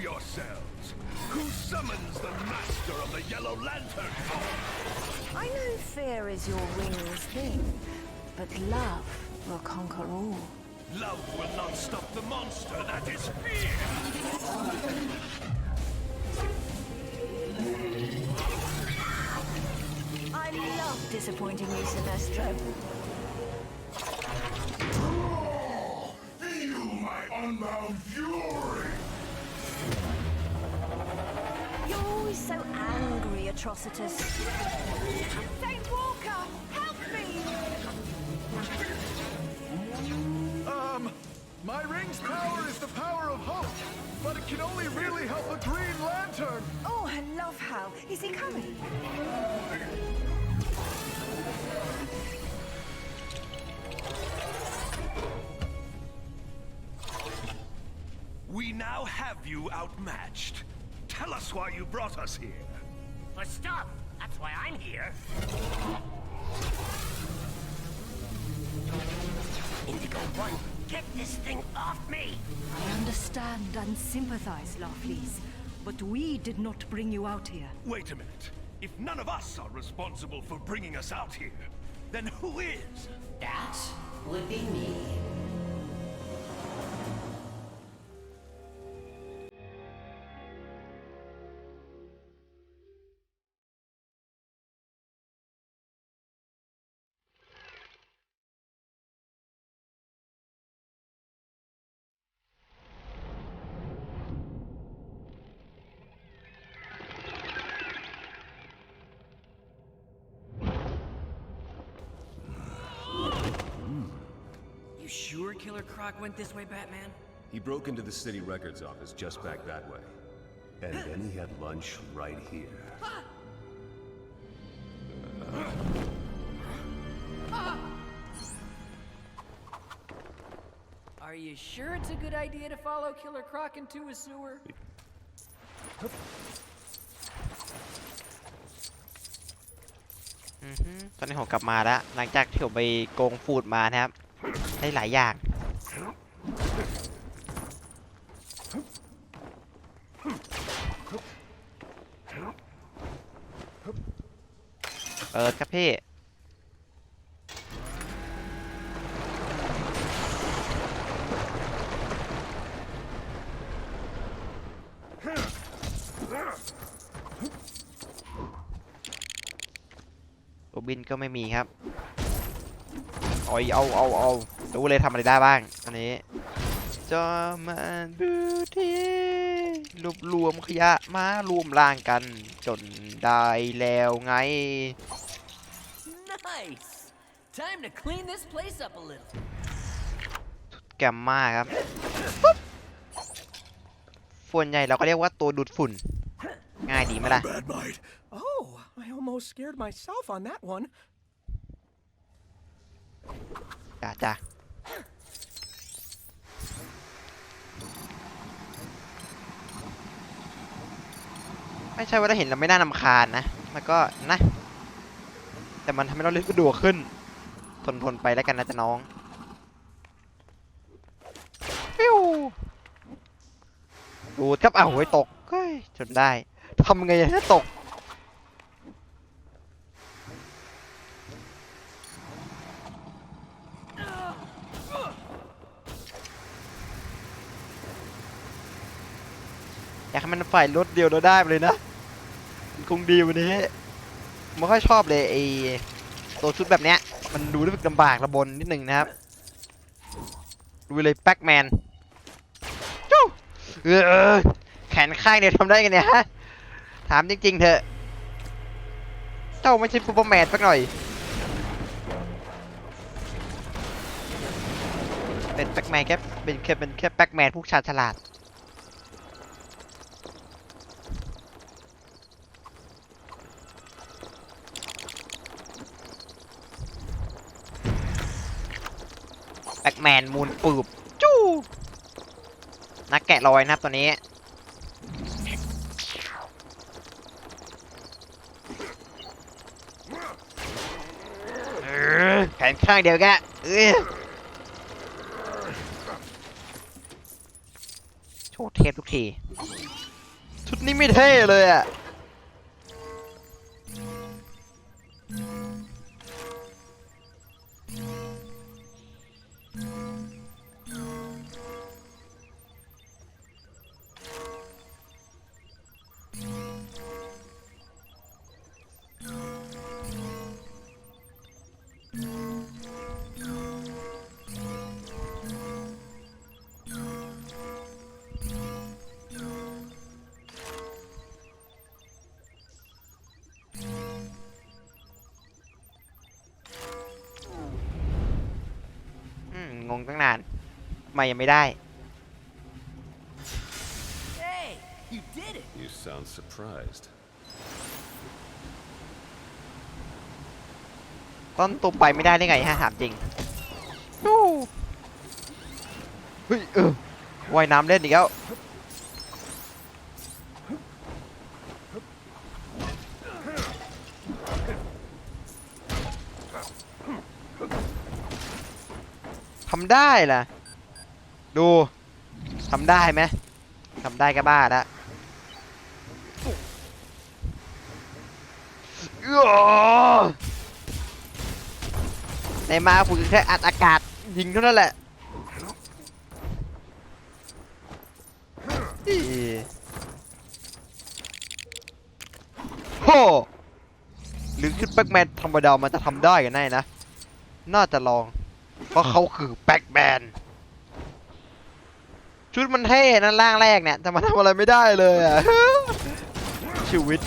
yourselves. Who summons the master of the Yellow Lantern Corps? I know fear is your wings thing, but love will conquer all. Love will not stop the monster that is fear. I love disappointing you, Sinestro. You, my unbound fury! So angry, Atrocitus. Saint Walker, help me! Um, my ring's power is the power of hope, but it can only really help a Green Lantern. Oh, I love Hal. Is he coming? We now have you outmatched. Tell us why you brought us here. For stuff. That's why I'm here. Indigo One, get this thing off me! I understand and sympathize, Larfleeze, but we did not bring you out here. Wait a minute. If none of us are responsible for bringing us out here, then who is? That would be me. Killer Croc went this way, Batman? He broke into the city records office just back that way. And then he had lunch right here. Are you sure it's a good idea to follow Killer Croc into a sewer? อือฮึตอนนี้ผมกลับมาแล้ว หลังจากที่ผมไปโกงฟูดมานะครับ ได้หลายอย่าง ดครับพี่โรบินก็ไม่มีครับเอาเอาเอาเอารู้เลยทำอะไรได้บ้าง อันนี้จอมันบูทีรวบรวมขยะมารวมร่างกัน จนได้แล้วไง Nice! Time to clean this place up a little. แกมมาครับปุ๊บส่วนใหญ่เราก็เรียกว่าตัวดูดฝุ่น ง่ายดีไหมล่ะ Bad might. Oh, I almost scared myself on that one. จ้าจ้าไม่ใช่ว่าถ้าเห็นเราไม่น่านำคาญนะมันก็นะ แต่มันทำให้เราเล่นสะดวกขึ้น ทนทนไปแล้วกันนะจ๊ะน้องฟิวดูดครับอ้าวโหยตกเฮ้ยจนได้ทำไงให้ตกอยากให้มันฝ่ายรถเดียวเราได้ไปเลยนะมันคงดีวันนี้ ไม่ค่อยชอบเลยไอตัวชุดแบบเนี้ย มันดูรู้สึกลำบากระบนนิดนึงนะครับ ดูเลยแบ็กแมนจู้เออแขนข้างเนี่ยทำได้กันเนี่ยฮะ ถามจริงๆเถอะ เจ้าไม่ใช่ซูเปอร์แมนสักหน่อย เป็นแบ็กแมนแค่เป็นแค่เป็นแค่แบ็กแมนผู้ชาญฉลาด แมนมูนปืบจู้นักแกะรอยนะครับตัวนี้ แขนข้างเดียวแกเอ้ยโชเทพทุกที ชุดนี้ไม่เท่เลยอะ งงตั้งนานทำไมยังไม่ได้ Hey, you did it. You sound surprised. ต้นตุ่มไปไม่ได้ได้ไงฮะถามจริงฮู้เฮ้ยเออว่ายน้ำเล่นอีกแล้วำได้ล่ะ ดูทำได้ไหมทำได้ก็บ้าแล้วอื้อในมาคุณแค่อัดอากาศยิงเท่านั้นแหละอีโหหรือชุดแบ็กแมนธรรมดามันจะทำได้กันแน่นะ น่าจะลอง เพราะเขาคือแบ็กแมนชุดมันเท่นะร่างแรกเนี่ยแต่มันทำอะไรไม่ได้เลยอะชีวิต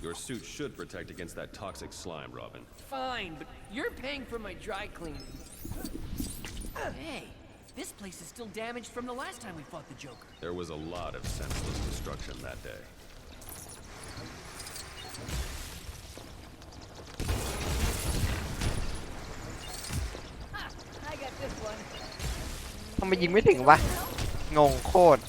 Your suit should protect against that toxic slime, Robin. Fine, but you're paying for my dry cleaning. Hey, this place is still damaged from the last time we fought the Joker. There was a lot of senseless destruction that day. I got this one. ทำไมยิงไม่ถึงวะ งงโคตร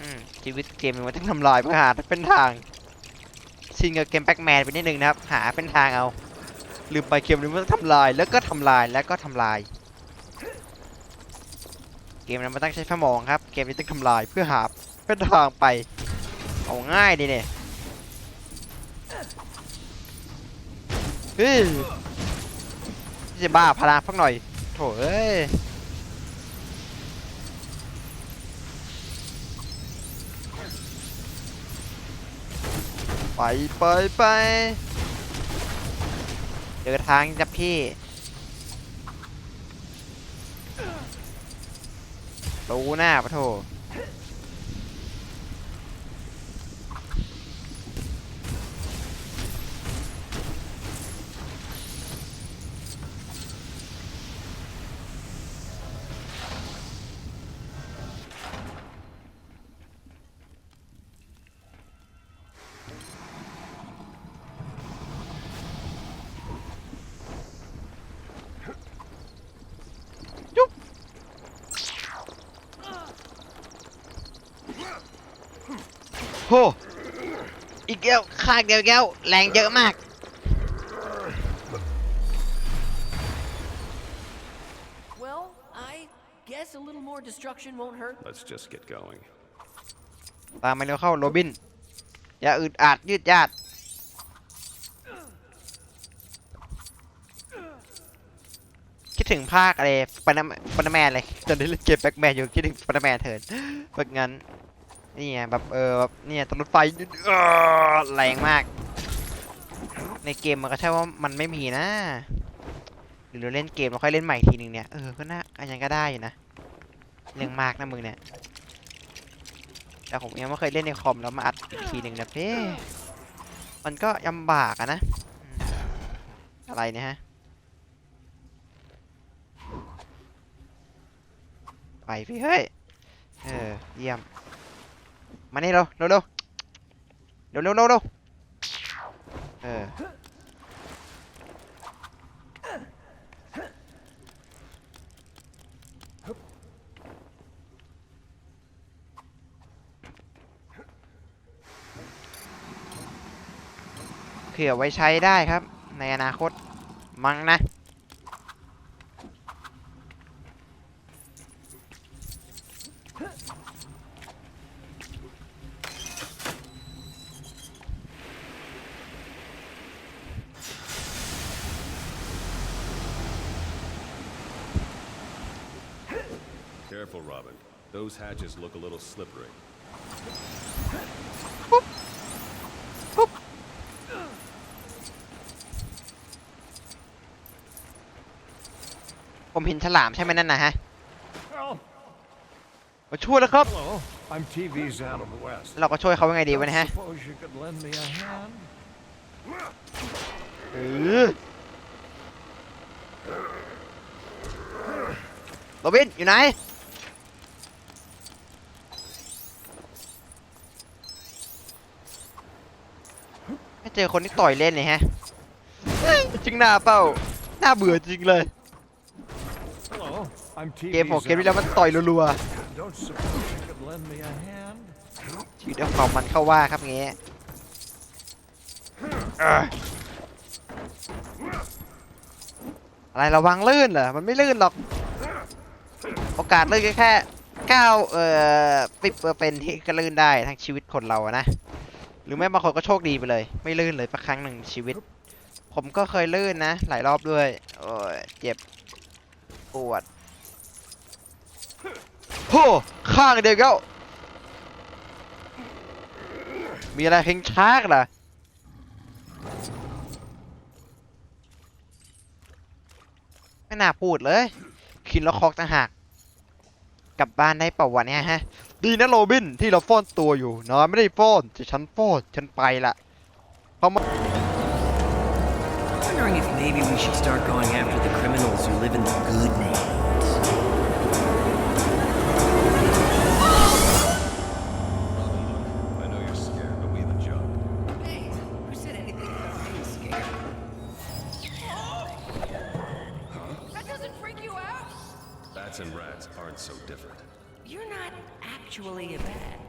อืม ชีวิตเกมมันต้องทำลายเพื่อหาเป็นทาง ชินกับเกมแบ็กแมนไปนิดนึงนะครับ หาเป็นทางเอา ลืมไปเกมนี้มันต้องทำลายแล้วก็ทำลายแล้วก็ทำลาย เกมนั้นมันต้องใช้สมองครับ เกมนี้ต้องทำลายเพื่อหาเส้นทางไป เอาง่ายดีเนี่ยเฮ้ยจะบ้าพลังพักหน่อยโถเอ้ยไปไปไป เจอทางจับพี่รู้หน้าปะโถ แก้วข้างเดียวอีกแก้วแรงเยอะมาก Well, I guess a little more destruction won't hurt. Let's just get going. ตามมาเร็วเข้าโรบิน อย่าอึดอัดยืดยาดคิดถึงภาคอะไรสไปเดอร์สไปเดอร์แมนเลยตอนนี้เล่นเกมแบ็กแมนอยู่คิดถึงสไปเดอร์แมนเถินแบบงั้น นี่ไงแบบเออแบบเนี่ยตำรวจไฟแรงมาก ในเกมมันก็ใช่ว่ามันไม่มีนะหรือเราเล่นเกมเราค่อยเล่นใหม่ทีหนึ่งเนี่ยเออก็น่าอันยังก็ได้อยู่นะเรื่องมากนะมึงเนี่ยแต่ผมยังไม่เคยเล่นในคอมแล้วมาอัดอีกทีหนึ่งนะเพ่มันก็ยำบากอะนะอืมอะไรเนี่ยฮะไปพี่เฮ้ยเออเยี่ยม มานี่เราเร็วเร็วเร็วเร็วเร็วเร็วเออเผื่อไว้ใช้ได้ครับ ในอนาคต มั้งนะ look a little slippery. ผมเห็นฉลามใช่ไหมนั่นนะฮะ Well, มาช่วยแล้วครับ hello. I'm TV's out of the West. เราก็ช่วยเขายังไงดีวะเนี่ยฮะ Suppose you could lend me a hand? เออโรบินอยู่ไหน เจอคนที่ต่อยเล่นเลยฮะเฮ้ยจริงหน้าเป้าหน้าเบื่อจริงเลย Hello. I'm เกม TV's ของเกมที่แล้ว out มันต่อยรัว Don't suppose you could lend me a hand? ๆชีวิตเอาความมันเข้าว่าครับงี้เอ้ยอะไรระวังลื่นเหรอ มันไม่ลื่นหรอก โอกาสลื่นก็แค่เก้าเอ่อปิดเปอร์เป็นที่ก็ลื่นได้ทั้งชีวิตคนเราอะนะ หรือไม่บางคนก็โชคดีไปเลย ไม่ลื่นเลยสักครั้งหนึ่งชีวิต ผมก็เคยลื่นนะ หลายรอบด้วย โอ้ยเจ็บปวดโหข้างเดียวก็มีอะไรเพลงชากเหรอไม่น่าพูดเลย คินแล้วคอกต่างหากกลับบ้านได้เปล่าวะเนี่ยฮะ ดีนะโรบินที่เราฟ้อนตัวอยู่นอนไม่ได้ฟ้อนแต่ฉันฟ้อนฉันไปละเพราะมัน Wondering if maybe we should start going after the criminals who live in the good neighborhoods. Robin, look. I know you're scared, but we have a job. Hey, who said anything about being scared? That doesn't freak you out? Bats and rats aren't so different. You're not actually a bat.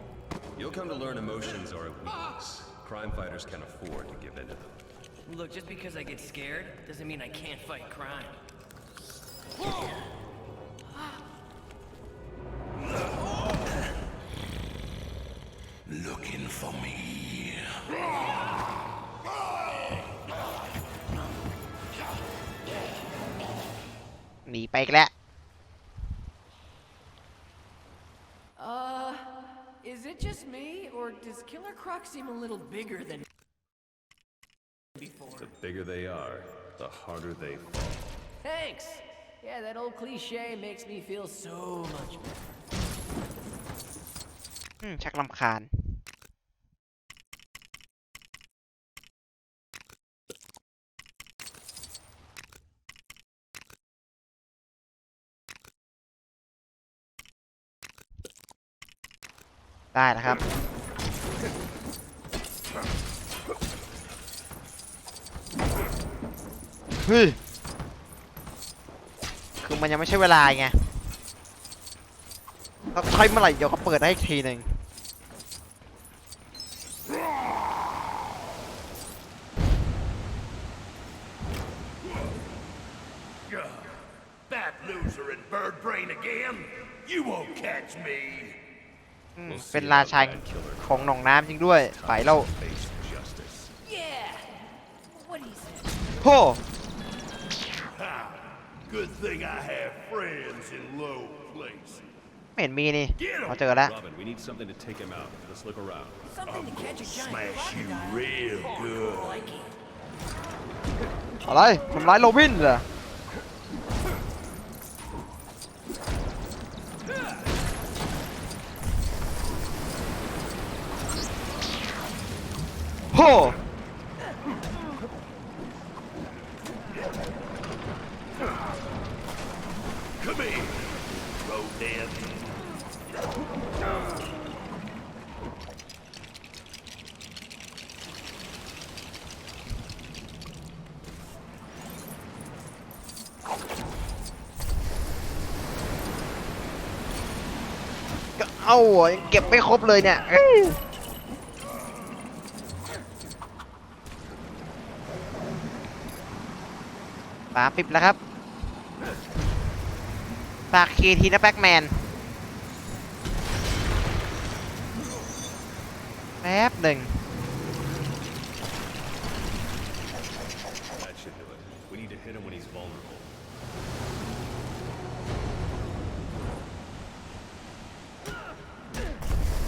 You'll come to learn emotions are a weakness. Crime fighters can afford to give in to them. Look, just because I get scared doesn't mean I can't fight crime. Looking for me. หนีไปอีกแล้ว just me, or does Killer Croc seem a little bigger than before? The bigger they are, the harder they fall. Thanks! Yeah, that old cliche makes me feel so much better. อืมชักลำคาญ ได้แล้วครับ เฮ้ย คือมันยังไม่ใช่เวลาไงถ้าใช้เมื่อไหร่เดี๋ยวก็เปิดได้อีกทีหนึ่ง That loser and bird brain again? You won't catch me. อืมเป็นราชันของหนองน้ำจริงด้วย ไปเรา Face justice. Yeah! What do you say? โห Ha! Good thing I have friends in low places. ไม่เห็นมีนี่เราเจอแล้ว Robin, we need something to take him out. Let's look around. Something to catch a giant Smash you crocodile. real good. Like it. อะไรทำร้ายโรบินเหรอ โห Come here, rodent. ก็เอ้ายังเก็บไม่ครบเลยเนี่ยเอ้ยามสิบแล้วครับฝากคีทีนะแบ็กแมนแป๊บหนึ่ง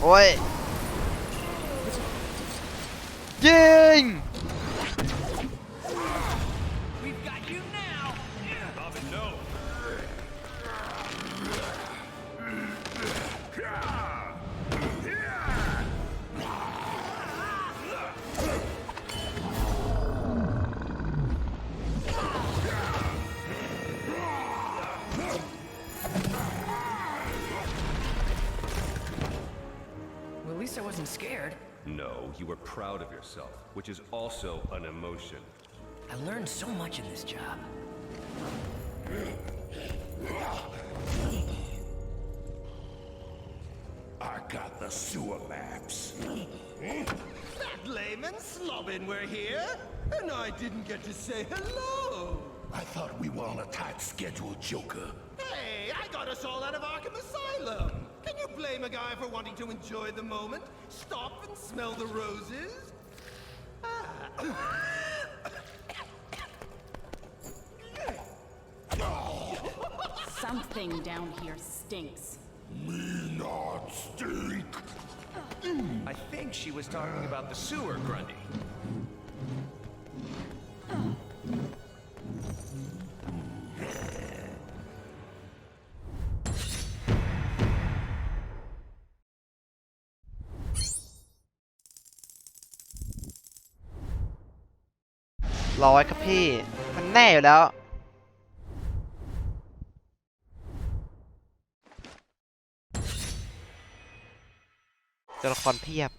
โอ้ยยิง least I wasn't scared. No, you were proud of yourself, which is also an emotion. I learned so much in this job. I got the sewer maps. That layman slobbin were here, and I didn't get to say hello. I thought we were on a tight schedule, Joker. Hey, I got us all out of Arkham Asylum. Can you blame a guy for wanting to enjoy the moment? Stop and smell the roses? Something down here stinks. Me not stink. I think she was talking about the sewer, Grundy. ร้อยครับพี่ มันแน่อยู่แล้ว ตัวละครเพียบ